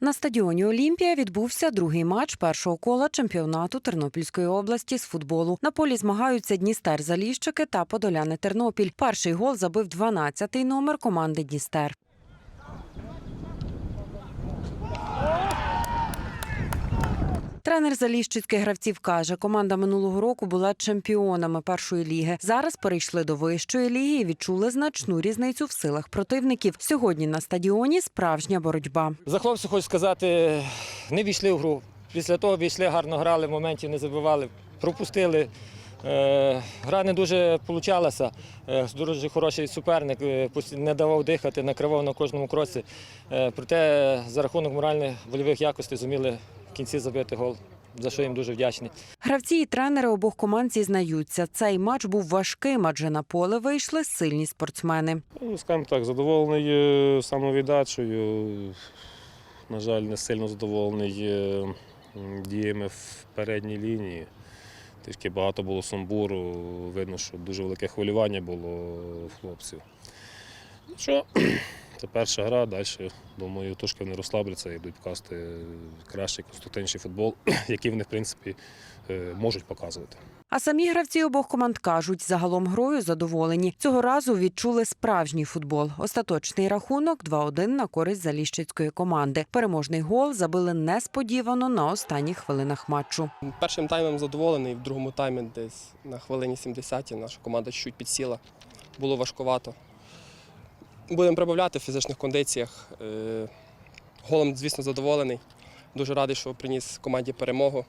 На стадіоні Олімпія відбувся другий матч першого кола чемпіонату Тернопільської області з футболу. На полі змагаються Дністер Заліщики та Подоляни Тернопіль. Перший гол забив 12-й номер команди Дністер. Тренер заліщицьких гравців каже, команда минулого року була чемпіонами першої ліги. Зараз перейшли до вищої ліги і відчули значну різницю в силах противників. Сьогодні на стадіоні справжня боротьба. За хлопців хочу сказати, не війшли в гру. Після того війшли, гарно грали, моментів не забивали, пропустили. Е, Гра не дуже получалася. Е, Дуже хороший суперник, е, не давав дихати, накривав на кожному кроці. Проте за рахунок моральних вольових якостей зуміли кінці забити гол, за що їм дуже вдячні. Гравці і тренери обох команд зізнаються, цей матч був важким, адже на поле вийшли сильні спортсмени. Ну, скажімо так, задоволений е, самовіддачею. На жаль, не сильно задоволений е, діями в передній лінії. Трішки багато було сумбуру, видно, що дуже велике хвилювання було в хлопців. Ну Що, це перша гра, далі, думаю, трошки вони розслабляться і йдуть показувати кращий, конструктивніший футбол, який вони, в принципі, е, можуть показувати. А самі гравці обох команд кажуть, загалом грою задоволені. Цього разу відчули справжній футбол. Остаточний рахунок 2-1 на користь заліщицької команди. Переможний гол забили несподівано на останніх хвилинах матчу. Першим таймом задоволений, в другому таймі десь на хвилині 70 наша команда чуть підсіла. Було важкувато. Будемо прибавляти в фізичних кондиціях. Е, Голом, звісно, задоволений. Дуже радий, що приніс команді перемогу.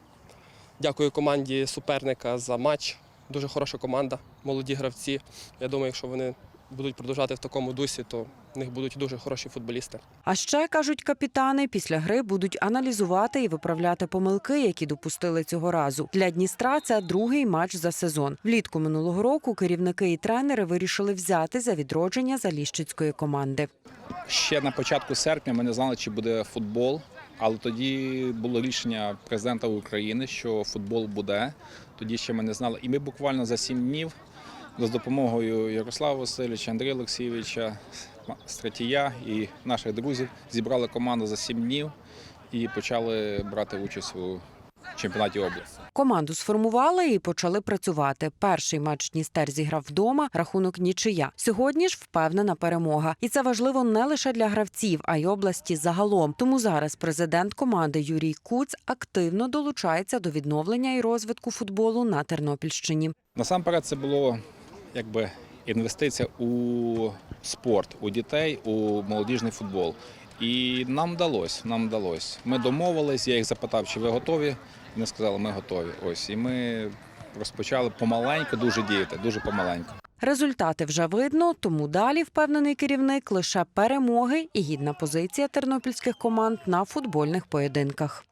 Дякую команді суперника за матч. Дуже хороша команда, молоді гравці. Я думаю, якщо вони будуть продовжувати в такому дусі, то в них будуть дуже хороші футболісти. А ще кажуть капітани, після гри будуть аналізувати і виправляти помилки, які допустили цього разу. Для Дністра це другий матч за сезон. Влітку минулого року керівники і тренери вирішили взяти за відродження заліщицької команди. Ще на початку серпня ми не знали, чи буде футбол, але тоді було рішення президента України, що футбол буде. Тоді ще ми не знали. І ми буквально за сім днів з допомогою Ярослава Васильовича, Андрія Олексійовича, Стратія і наших друзів зібрали команду за сім днів і почали брати участь у чемпіонаті області. Команду сформували і почали працювати. Перший матч Дністер зіграв вдома, рахунок нічия. Сьогодні ж впевнена перемога. І це важливо не лише для гравців, а й області загалом. Тому зараз президент команди Юрій Куц активно долучається до відновлення і розвитку футболу на Тернопільщині. Насамперед, це було якби інвестиція у спорт, у дітей, у молодіжний футбол. І нам вдалося. Нам вдалося. Ми домовились, я їх запитав, чи ви готові. Вони сказали, ми готові. Ось і ми розпочали помаленьку дуже діяти, дуже помаленьку. Результати вже видно, тому далі впевнений керівник лише перемоги і гідна позиція тернопільських команд на футбольних поєдинках.